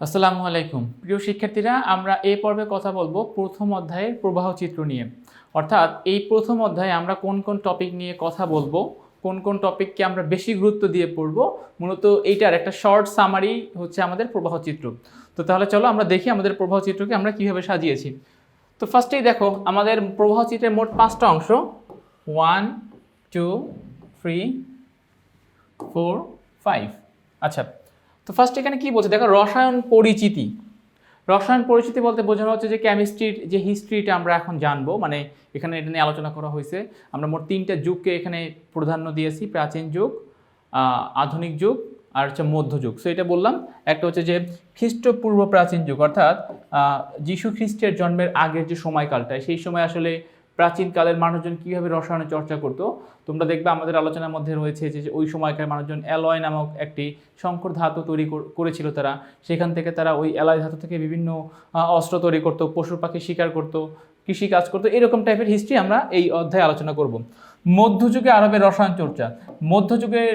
আসসালামু আলাইকুম। প্রিয় শিক্ষার্থীরা, আমরা এই পর্বে কথা বলব প্রথম অধ্যায়ের প্রবাহ চিত্র নিয়ে। অর্থাৎ এই প্রথম অধ্যায়ে আমরা কোন কোন টপিক নিয়ে কথা বলব, কোন কোন টপিককে আমরা বেশি গুরুত্ব দিয়ে পড়ব, মূলত এইটার একটা শর্ট সামারি হচ্ছে আমাদের প্রবাহ চিত্র। তো তাহলে চলো আমরা দেখি আমাদের প্রবাহ চিত্রকে আমরা কীভাবে সাজিয়েছি। তো ফার্স্টেই দেখো, আমাদের প্রবাহ চিত্রের মোট পাঁচটা অংশ। One two three four five আচ্ছা তো ফার্স্ট এখানে কি বলছে? দেখো, রসায়ন পরিচিতি। রসায়ন পরিচিতি বলতে বোঝানো হচ্ছে যে কেমিস্ট্রির যে হিস্ট্রিটা আমরা এখন জানব মানে এখানে এটা নিয়ে আলোচনা করা হয়েছে। আমরা মোট তিনটা যুগকে এখানে প্রাধান্য দিয়েছি, প্রাচীন যুগ আধুনিক যুগ, আর হচ্ছে মধ্যযুগ সো এটা বললাম। একটা হচ্ছে যে খ্রিস্টপূর্ব প্রাচীন যুগ, অর্থাৎ যীশু খ্রিস্টের জন্মের আগের যে সময়কালটা, সেই সময় আসলে প্রাচীনকালের মানুষজন কীভাবে রসায়নের চর্চা করতো, তোমরা দেখবে আমাদের আলোচনার মধ্যে রয়েছে যে ওই সময়কার মানুষজন অ্যালয় নামক একটি শঙ্কর ধাতু তৈরি করেছিল তারা। সেখান থেকে তারা ওই অ্যালয় ধাতু থেকে বিভিন্ন অস্ত্র তৈরি করতো পশু পাখি শিকার করতো কৃষি কাজ করতো, এরকম টাইপের হিস্ট্রি আমরা এই অধ্যায়ে আলোচনা করব। মধ্যযুগে আরবের রসায়ন চর্চা। মধ্যযুগের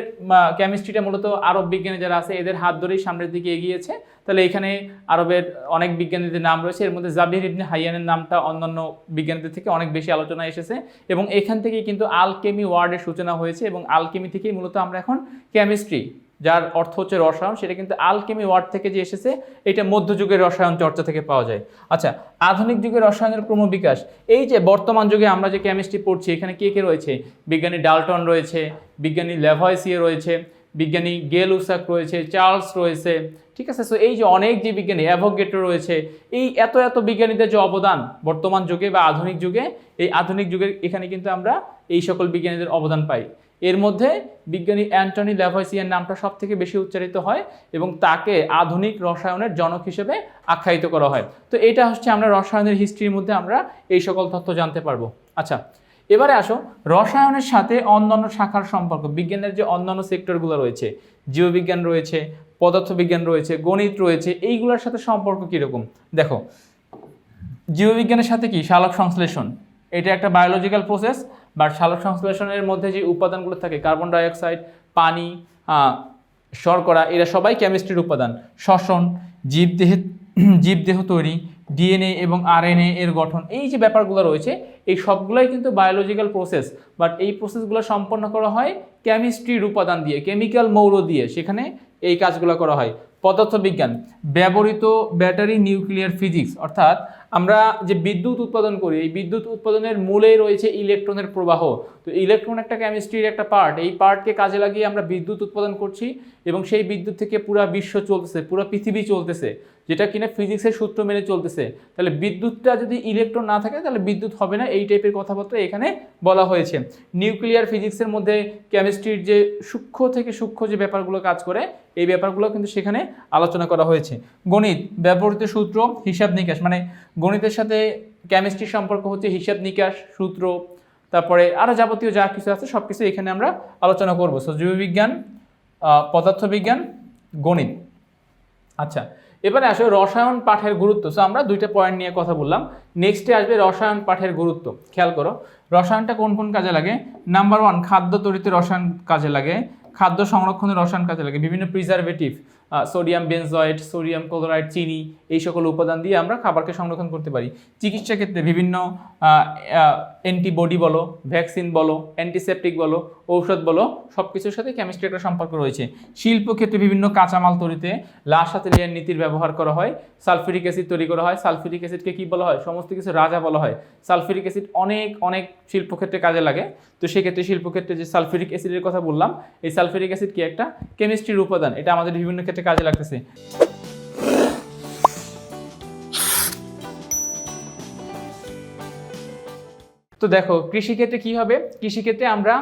কেমিস্ট্রিটা মূলত আরব বিজ্ঞানী যারা আছে, এদের হাত ধরেই সামনের দিকে এগিয়েছে। তাহলে এখানে আরবের অনেক বিজ্ঞানীদের নাম রয়েছে। এর মধ্যে জাবির ইবনে হাইয়ানের নামটা অন্যান্য বিজ্ঞানীদের থেকে অনেক বেশি আলোচনা এসেছে। এবং এখান থেকেই কিন্তু আলকেমি ওয়ার্ডের সূচনা হয়েছে এবং আলকেমি থেকেই মূলত আমরা এখন কেমিস্ট্রি যার অর্থ হচ্ছে রসায়ন, সেটা কিন্তু আলকেমি ওয়ার্ড থেকে যে এসেছে, এটা মধ্যযুগের রসায়ন চর্চা থেকে পাওয়া যায়। আচ্ছা আধুনিক যুগের রসায়নের ক্রমবিকাশ, এই যে বর্তমান যুগে আমরা যে কেমিস্ট্রি পড়ছি, এখানে কে কে রয়েছে? বিজ্ঞানী ডালটন রয়েছে, বিজ্ঞানী লেভয়েসিয়ে রয়েছে, বিজ্ঞানী গেল উসাক রয়েছে, চার্লস রয়েছে, ঠিক আছে? সো এই যে অনেক যে বিজ্ঞানী, অ্যাভোগেটো রয়েছে, এই এত এত বিজ্ঞানীদের যে অবদান বর্তমান যুগে বা আধুনিক যুগে, এই আধুনিক যুগের এখানে কিন্তু আমরা এই সকল বিজ্ঞানীদের অবদান পাই। এর মধ্যে বিজ্ঞানী অ্যান্টনি ল্যাভয়েসিয়ার নামটা সব থেকে বেশি উচ্চারিত হয় এবং তাকে আধুনিক রসায়নের জনক হিসেবে আখ্যায়িত করা হয়। তো এটা হচ্ছে আমরা রসায়নের হিস্ট্রির মধ্যে আমরা এই সকল তথ্য জানতে পারব। আচ্ছা এবারে আসো, রসায়নের সাথে অন্যান্য শাখার সম্পর্ক, বিজ্ঞানের যে অন্যান্য সেক্টরগুলো রয়েছে, জীববিজ্ঞান রয়েছে, পদার্থবিজ্ঞান রয়েছে, গণিত রয়েছে, এইগুলোর সাথে সম্পর্ক কীরকম? দেখো, জীববিজ্ঞানের সাথে কি? সালোক সংশ্লেষণ, এটা একটা বায়োলজিক্যাল প্রসেস বাট সালোক সংশ্লেষণের মধ্যে যে উপাদানগুলো থাকে, কার্বন ডাইঅক্সাইড, পানি শর্করা, এরা সবাই কেমিস্ট্রির উপাদান। শ্বসন, জীবদেহে, জীবদেহ তৈরি ডিএনএ এবং আরএনএ এর গঠন, এই যে ব্যাপারগুলো রয়েছে, এই সবগুলোই কিন্তু বায়োলজিক্যাল প্রসেস বাট এই প্রসেসগুলো সম্পন্ন করা হয় কেমিস্ট্রির উপাদান দিয়ে কেমিক্যাল মৌল দিয়ে, সেখানে এই কাজগুলো করা হয়। পদার্থবিজ্ঞান, ব্যবহৃত ব্যাটারি নিউক্লিয়ার ফিজিক্স, অর্থাৎ আমরা যে বিদ্যুৎ উৎপাদন করি, এই বিদ্যুৎ উৎপাদনের মূলেই রয়েছে ইলেকট্রনের প্রবাহ। তো ইলেকট্রন একটা কেমিস্ট্রির একটা পার্ট এই পার্টকে কাজে লাগিয়ে আমরা বিদ্যুৎ উৎপাদন করছি এবং সেই বিদ্যুৎ থেকে পুরা বিশ্ব চলতেছে, পুরো পৃথিবী চলতেছে। যেটা কিনা ফিজিক্সের সূত্র মেনে চলতেছে। তাহলে বিদ্যুৎটা যদি ইলেকট্রন না থাকে, তাহলে বিদ্যুৎ হবে না। এই টাইপের কথাবার্তা এখানে বলা হয়েছে। নিউক্লিয়ার ফিজিক্সের মধ্যে কেমিস্ট্রির যে সূক্ষ্ম থেকে সূক্ষ্ম যে ব্যাপারগুলো কাজ করে, এই ব্যাপারগুলো কিন্তু সেখানে আলোচনা করা হয়েছে। গণিত, ব্যবহৃত সূত্র, হিসাব নিকাশ মানে গণিতের সাথে কেমিস্ট্রির সম্পর্ক হচ্ছে হিসাব নিকাশ, সূত্র, তারপরে আরও যাবতীয় যা কিছু আছে সব কিছু এখানে আমরা আলোচনা করব। সো জীববিজ্ঞান পদার্থবিজ্ঞান, গণিত। আচ্ছা এবারে আসবে রসায়ন পাঠের গুরুত্ব। সো আমরা দুইটা পয়েন্ট নিয়ে কথা বললাম। নেক্সটে আসবে রসায়ন পাঠের গুরুত্ব। খেয়াল করো, রসায়নটা কোন কোন কাজে লাগে? নাম্বার ওয়ান খাদ্য তৈরিতে রসায়ন কাজে লাগে। খাদ্য সংরক্ষণে রসায়ন কাজে লাগে। বিভিন্ন preservative sodium benzoate sodium chloride চিনি, এই সকল উপাদান দিয়ে আমরা খাবারকে সংরক্ষণ করতে পারি। চিকিৎসা ক্ষেত্রে বিভিন্ন অ্যান্টিবডি বলো ভ্যাকসিন বলো অ্যান্টিসেপটিক বলো, ঔষধ বলো সব কিছুর সাথে কেমিস্ট্রি একটা সম্পর্ক রয়েছে। শিল্প ক্ষেত্রে বিভিন্ন কাঁচামাল তৈরিতে লাসাতেলিয়ান নীতির ব্যবহার করা হয় সালফিউরিক অ্যাসিড তৈরি করা হয় সালফিউরিক অ্যাসিডকে কী বলা হয়? সমস্ত কিছু রাজা বলা হয়। সালফিউরিক অ্যাসিড অনেক অনেক শিল্পক্ষেত্রে কাজে লাগে। তো সেক্ষেত্রে শিল্পক্ষেত্রে যে সালফিউরিক অ্যাসিডের কথা বললাম, এই সালফিউরিক অ্যাসিড কি একটা কেমিস্ট্রির উপাদান? এটা আমাদের বিভিন্ন ক্ষেত্রে কাজে লাগতেছে। তো দেখো, কৃষিক্ষেত্রে কী হবে? কৃষিক্ষেত্রে আমরা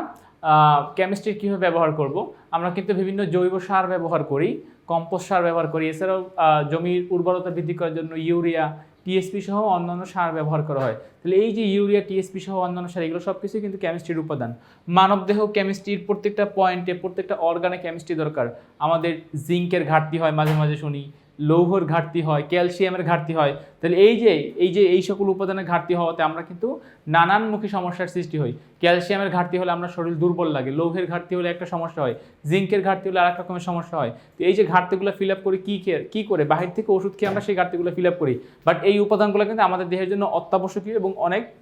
কেমিস্ট্রি কীভাবে ব্যবহার করব? আমরা কিন্তু বিভিন্ন জৈব সার ব্যবহার করি কম্পোস্ট সার ব্যবহার করি, এছাড়াও জমির উর্বরতা বৃদ্ধি করার জন্য ইউরিয়া টিএসপি সহ অন্যান্য সার ব্যবহার করা হয়। তাহলে এই যে ইউরিয়া টিএসপি সহ অন্যান্য সার, এগুলো সব কিছুই কিন্তু কেমিস্ট্রির উপাদান। মানবদেহ কেমিস্ট্রির প্রত্যেকটা পয়েন্টে প্রত্যেকটা অর্গানে কেমিস্ট্রি দরকার। আমাদের জিঙ্কের ঘাটতি হয়, মাঝে মাঝে শুনি। লৌহর ঘাটতি হয়, ক্যালসিয়ামের ঘাটতি হয়, তাহলে এই যে এই যে, এই সকল উপাদানের ঘাটতি হওয়াতে আমরা কিন্তু নানানমুখী সমস্যার সৃষ্টি হই। ক্যালসিয়ামের ঘাটতি হলে আমরা শরীর দুর্বল লাগে, লৌহের ঘাটতি হলে একটা সমস্যা হয়, জিঙ্কের ঘাটতি হলে আরেক রকমের সমস্যা হয়। তো এই যে ঘাটতিগুলো ফিল আপ করি কী কী করে, বাহির থেকে ওষুধ খেয়ে আমরা সেই ঘাটতিগুলো ফিল আপ করি। বাট এই উপাদানগুলো কিন্তু আমাদের দেহের জন্য অত্যাবশ্যকীয় এবং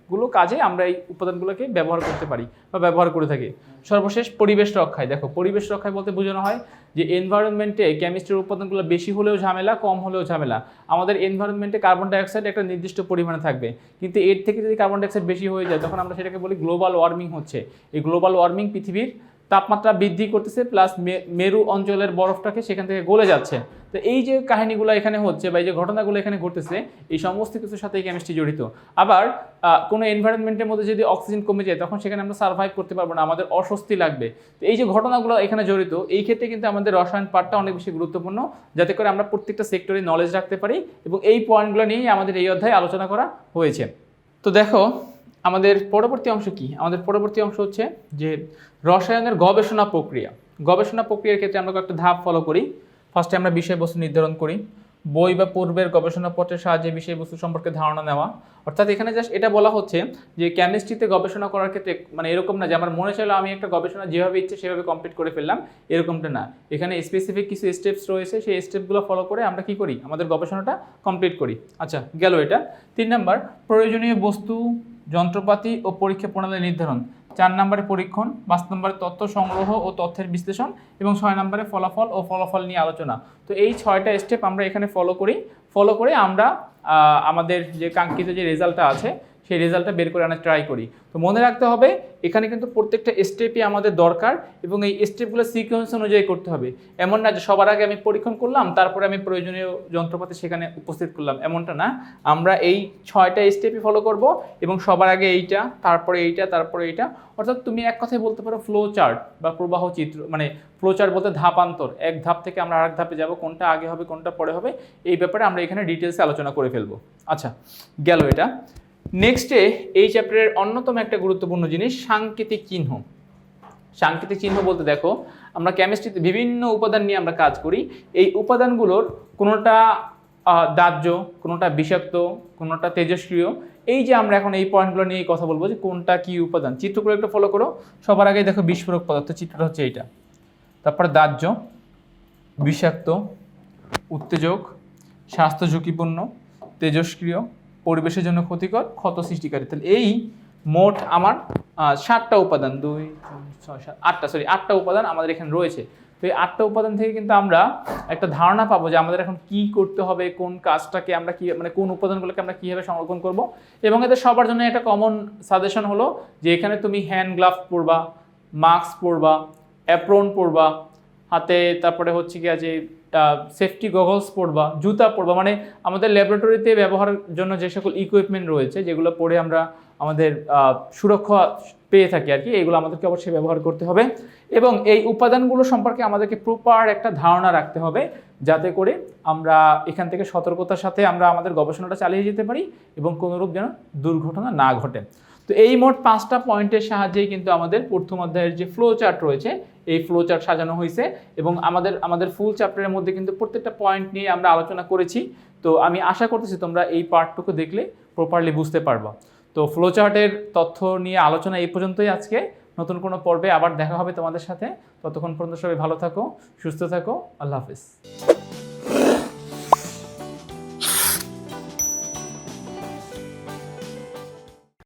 অনেকগুলো কাজে আমরা এই উপাদানগুলোকে ব্যবহার করতে পারি বা ব্যবহার করে থাকি। সর্বশেষ পরিবেশ রক্ষায়। দেখো, পরিবেশ রক্ষায় বলতে বোঝানো হয় যে এনভায়রনমেন্টে কেমিস্ট্রির উপাদানগুলো বেশি হলেও ঝামেলা, কম হলেও ঝামেলা। আমাদের এনভায়রনমেন্টে কার্বন ডাইঅক্সাইড একটা নির্দিষ্ট পরিমাণে থাকবে। কিন্তু এর থেকে যদি কার্বন ডাইঅক্সাইড বেশি হয়ে যায়, তখন আমরা সেটাকে বলি গ্লোবাল ওয়ার্মিং হচ্ছে। এই গ্লোবাল ওয়ার্মিং পৃথিবীর তাপমাত্রা বৃদ্ধি করতেছে প্লাস মেরু অঞ্চলের বরফটাকে সেখান থেকে গলে যাচ্ছে। তো এই যে কাহিনীগুলো এখানে হচ্ছে বা এই যে ঘটনাগুলো এখানে ঘটতেছে, এই সমস্ত কিছুর সাথে কেমিস্ট্রি জড়িত। আবার কোনো এনভায়রনমেন্টের মধ্যে যদি অক্সিজেন কমে যায়, তখন সেখানে আমরা সার্ভাইভ করতে পারব না, আমাদের অস্বস্তি লাগবে। তো এই যে ঘটনাগুলো এখানে জড়িত, এই ক্ষেত্রে কিন্তু আমাদের রসায়ন পার্টটা অনেক বেশি গুরুত্বপূর্ণ, যাতে করে আমরা প্রত্যেকটা সেক্টরে নলেজ রাখতে পারি এবং এই পয়েন্টগুলো নিয়েই আমাদের এই অধ্যায়ে আলোচনা করা হয়েছে। তো দেখো আমাদের পরবর্তী অংশ কি? আমাদের পরবর্তী অংশ হচ্ছে যে রসায়নের গবেষণা প্রক্রিয়া। গবেষণা প্রক্রিয়ার ক্ষেত্রে আমরা একটা ধাপ ফলো করি। ফার্স্টে আমরা বিষয়বস্তু নির্ধারণ করি। বই বা পূর্বের গবেষণাপত্রের সাহায্যে বিষয়বস্তু সম্পর্কে ধারণা নেওয়া। অর্থাৎ এখানে জাস্ট এটা বলা হচ্ছে যে কেমিস্ট্রিতে গবেষণা করার ক্ষেত্রে মানে এরকম না যে আমার মনে চাইলো আমি একটা গবেষণা যেভাবে ইচ্ছে সেভাবে কমপ্লিট করে ফেললাম, এরকমটা না। এখানে স্পেসিফিক কিছু স্টেপস রয়েছে, সেই স্টেপগুলো ফলো করে আমরা কি করি? আমাদের গবেষণাটা কমপ্লিট করি। আচ্ছা গেল এটা। তিন নাম্বার, প্রয়োজনীয় বস্তু যন্ত্রপাতি ও পরীক্ষা প্রণালী নির্ধারণ, চার নম্বরে পরীক্ষণ, পাঁচ নম্বরে তথ্য সংগ্রহ ও তথ্যের বিশ্লেষণ এবং ছয় নম্বরে ফলাফল ও ফলাফল নিয়ে আলোচনা। তো এই ছয়টা স্টেপ আমরা এখানে ফলো করি। ফলো করে আমরা আমাদের যে কাঙ্ক্ষিত যে রেজাল্টটা আছে সেই রেজাল্টটা বের করে আনার ট্রাই করি। তো মনে রাখতে হবে, এখানে কিন্তু প্রত্যেকটা স্টেপই আমাদের দরকার এবং এই স্টেপগুলো সিকোয়েন্স অনুযায়ী করতে হবে। এমন না যে সবার আগে আমি পরীক্ষণ করলাম, তারপরে আমি প্রয়োজনীয় যন্ত্রপাতি সেখানে উপস্থিত করলাম। এমনটা না। আমরা এই ছয়টা স্টেপই ফলো করব এবং সবার আগে এইটা, তারপরে এইটা তারপরে এইটা। অর্থাৎ তুমি এক কথায় বলতে পারো ফ্লো চার্ট বা প্রবাহ চিত্র মানে ফ্লো চার্ট বলতে ধাপান্তর এক ধাপ থেকে আমরা আরেক ধাপে যাব, কোনটা আগে হবে, কোনটা পরে হবে, এই ব্যাপারে আমরা এখানে ডিটেলসে আলোচনা করে ফেলব। আচ্ছা গেল এটা। নেক্সটে এই চ্যাপ্টারের অন্যতম একটা গুরুত্বপূর্ণ জিনিস, সাংকেতিক চিহ্ন। সাংকেতিক চিহ্ন বলতে দেখো, আমরা কেমিস্ট্রিতে বিভিন্ন উপাদান নিয়ে আমরা কাজ করি। এই উপাদানগুলোর কোনোটা দাহ্য, কোনোটা বিষাক্ত, কোনোটা তেজস্ক্রিয়, এই যে আমরা এখন এই পয়েন্টগুলো নিয়ে কথা বলব যে কোনটা কি উপাদান। চিত্রগুলো একটু ফলো করো। সবার আগে দেখো বিস্ফোরক পদার্থ, চিত্রটা হচ্ছে এইটা। তারপরে দাহ্য, বিষাক্ত, উত্তেজক, স্বাস্থ্য ঝুঁকিপূর্ণ, তেজস্ক্রিয় পরিবেশের জন্য ক্ষতিকর, ক্ষত সৃষ্টিকারী। তাহলে এই মোট আমার সাতটা উপাদান, দুই ছয়, সাত, আটটা সরি আটটা উপাদান আমাদের এখানে রয়েছে। তো এই আটটা উপাদান থেকে কিন্তু আমরা একটা ধারণা পাবো যে আমাদের এখন কি করতে হবে, কোন কাজটাকে আমরা কি মানে কোন উপাদানগুলোকে আমরা কীভাবে সংরক্ষণ করব। এবং এদের সবার জন্য একটা কমন সাজেশন হলো যে এখানে তুমি হ্যান্ড গ্লাভস পরবা মাস্ক পরবা অ্যাপ্রন পরবা, হাতে তারপরে হচ্ছে কি যে সেফটি গগলস পরবা, জুতা পরবা মানে আমাদের ল্যাবরেটরিতে ব্যবহারের জন্য যে সকল ইকুইপমেন্ট রয়েছে, যেগুলো পরে আমরা আমাদের সুরক্ষা পেয়ে থাকি আর কি, এগুলো আমাদেরকে অবশ্যই ব্যবহার করতে হবে। এবং এই উপাদানগুলো সম্পর্কে আমাদেরকে প্রপার একটা ধারণা রাখতে হবে, যাতে করে আমরা এখান থেকে সতর্কতার সাথে আমরা আমাদের গবেষণাটা চালিয়ে যেতে পারি এবং কোনোরূপ যেন দুর্ঘটনা না ঘটে। তো এই মোট পাঁচটা পয়েন্টের সাহায্যেই কিন্তু আমাদের প্রথম অধ্যায়ের যে ফ্লো চার্ট রয়েছে, এই ফ্লো চার্ট সাজানো হয়েছে এবং আমাদের আমাদের ফুল চ্যাপ্টারের মধ্যে কিন্তু প্রত্যেকটা পয়েন্ট নিয়ে আমরা আলোচনা করেছি। তো আমি আশা করতেছি তোমরা এই পার্টটুকু দেখলে প্রপারলি বুঝতে পারবা। তো ফ্লো চার্টের তথ্য নিয়ে আলোচনা এই পর্যন্তই আজকে। নতুন কোনো পর্বে আবার দেখা হবে তোমাদের সাথে। ততক্ষণ পর্যন্ত সবাই ভালো থাকো, সুস্থ থাকো। আল্লাহ হাফিজ।